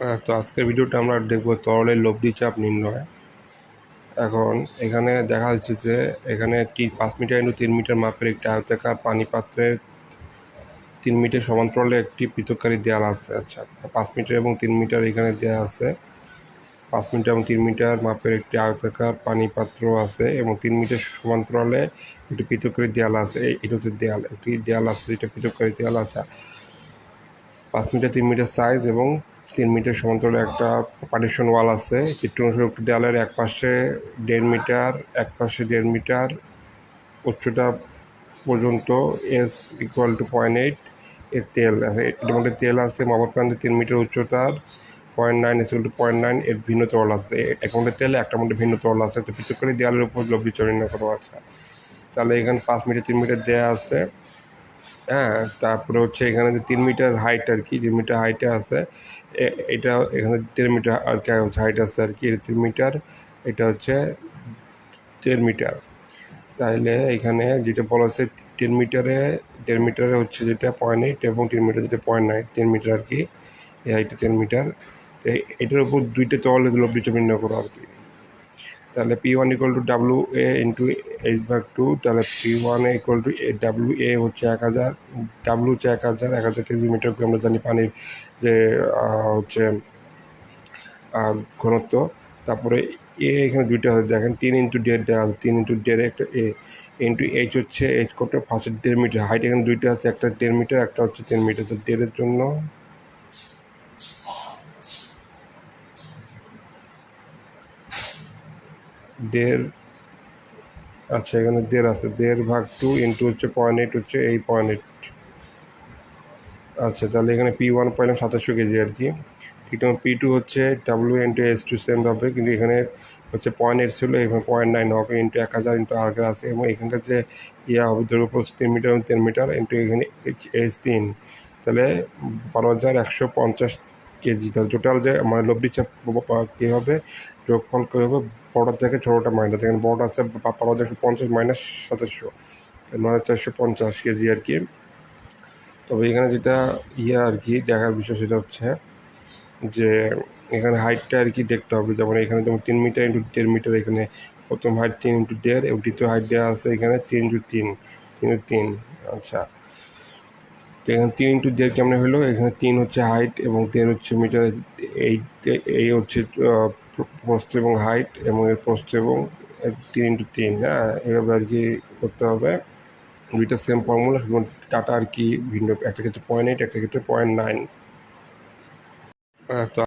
হ্যাঁ, তো আজকের ভিডিওটা আমরা দেখব তরলের লব্ধি চাপ নির্ণয়। এখন এখানে দেখা যাচ্ছে যে এখানে টি পাঁচ মিটার ইন্টু তিন মিটার মাপের একটি আয়তাকার পানি পাত্রের তিন মিটার সমান্তরালে একটি পৃথককারী দেয়াল আছে। আচ্ছা পাঁচ মিটার এবং তিন মিটার এখানে দেওয়া আছে। পাঁচ মিটার এবং তিন মিটার মাপের একটি আয়তাকার পানি পাত্র আছে এবং তিন মিটার সমান্তরালে একটি পৃথককারী দেয়াল আছে। এটা হচ্ছে দেয়াল একটি দেয়াল আছে যেটা পৃথককারী দেয়াল আছে। পাঁচ মিটার তিন মিটার সাইজ এবং তিন মিটার সমান্তরালে একটা পার্টিশন ওয়াল আছে। চিত্রাংশের একটি দেয়ালের এক পাশে দেড় মিটার, এক পাশে দেড় মিটার। উচ্চতা পর্যন্ত S equal to point eight এর তেল। এটার মধ্যে তেল আছে মাপা প্রান্তে তিন মিটার উচ্চতার। Point nine equal to point nine এর ভিন্ন তরল আছে। এক মধ্যে তেল, একটার মধ্যে ভিন্ন তরল আছে। তো পৃথক করে দেয়ালের উপর লব্ধি চরিণ করা আছে তাহলে এখানে পাঁচ মিটার, তিন মিটার দেওয়া আছে। হ্যাঁ তারপরে হচ্ছে এখানে যে তিন মিটার হাইট আর কি তিন মিটার হাইটে আছে এটা এখানে দেড় মিটার আর কি হাইট আছে আর কি তিন মিটার এটা হচ্ছে দেড় মিটার তাইলে এখানে যেটা বলা আছে, তিন মিটারে দেড় মিটারে হচ্ছে যেটা পয়েন্ট এইট এবং তিন মিটার যেটা পয়েন্ট নাইন তিন মিটার আর কি, এই হাইটে তিন মিটার তো এটার উপর দুইটা তলে লব্ধি নির্ণয় করো আর কি। তাহলে P one equal to W A into H ভাগ টু তাহলে P one equal to A W A হচ্ছে এক হাজার ডাব্লু হচ্ছে এক হাজার এক হাজার কেজি মিটারকে আমরা জানি পানির যে হচ্ছে ঘনত্ব। তারপরে এ এখানে দুইটা দেখেন তিন ইন্টু দেড় দেওয়া আছে, তিন ইন্টু দেড় একটা এ ইন্টু এইচ হচ্ছে এইচ কত ফার্স্ট দেড় মিটার হাইট এখানে দুইটা আছে, একটা দেড় মিটার একটা হচ্ছে তিন মিটার তো দেড়ের জন্য দেড় আচ্ছা এখানে দেড় আছে। দেড় ভাগ টু ইন্টু হচ্ছে পয়েন্ট এইট হচ্ছে এই পয়েন্ট এইট আচ্ছা তাহলে এখানে পি ওয়ান পাইলাম সাতাশশো কেজি আর কি। ঠিক পি টু হচ্ছে W into S two same হবে, কিন্তু এখানে হচ্ছে পয়েন্ট এইট ছিল, এখানে পয়েন্ট নাইন হবে ইন্টু এক হাজার ইন্টু আগে আছে, এবং এখানকার যে ইয়া হবে, দৈর্ঘ্য প্রস্থ তিন মিটার তিন মিটার ইন্টু এখানে এইচ এস তিন। তাহলে বারো হাজার একশো পঞ্চাশ কেজি তাহলে টোটাল যে মানে লব্ধি চাপ কী হবে? যোগফল কী হবে? বড়টার থেকে ছোটোটা মাইনাস এখানে বড়টা আছে বারো হাজার পঞ্চাশ মাইনাস সাতাশশো হাজার চারশো পঞ্চাশ কেজি আর কি। তবে এখানে যেটা ইয়ে আর কি দেখার বিষয় সেটা হচ্ছে যে এখানে হাইটটা আর কি দেখতে হবে। যেমন এখানে যেমন তিন মিটার ইন্টু দেড় মিটার এখানে প্রথম হাইট তিন ইন্টু দেড় এবং দ্বিতীয় হাইট দেওয়া আছে এখানে তিন ইন্টু তিন তিন ইন্টু তিন তিন তিন। আচ্ছা। তো এখানে তিন ইন্টু দেড় কেমন হলো? এখানে তিন হচ্ছে হাইট এবং দেড় হচ্ছে মিটার এই এই হচ্ছে প্রস্থ এবং হাইট এবং এর প্রস্থ এবং তিন ইন্টু তিন হ্যাঁ এভাবে আর কি করতে হবে। দুইটা সেম ফর্মুলা, এবং টাটা আর কি ভিন্ন, একটা ক্ষেত্রে পয়েন্ট এইট একটা ক্ষেত্রে পয়েন্ট নাইন হ্যাঁ তো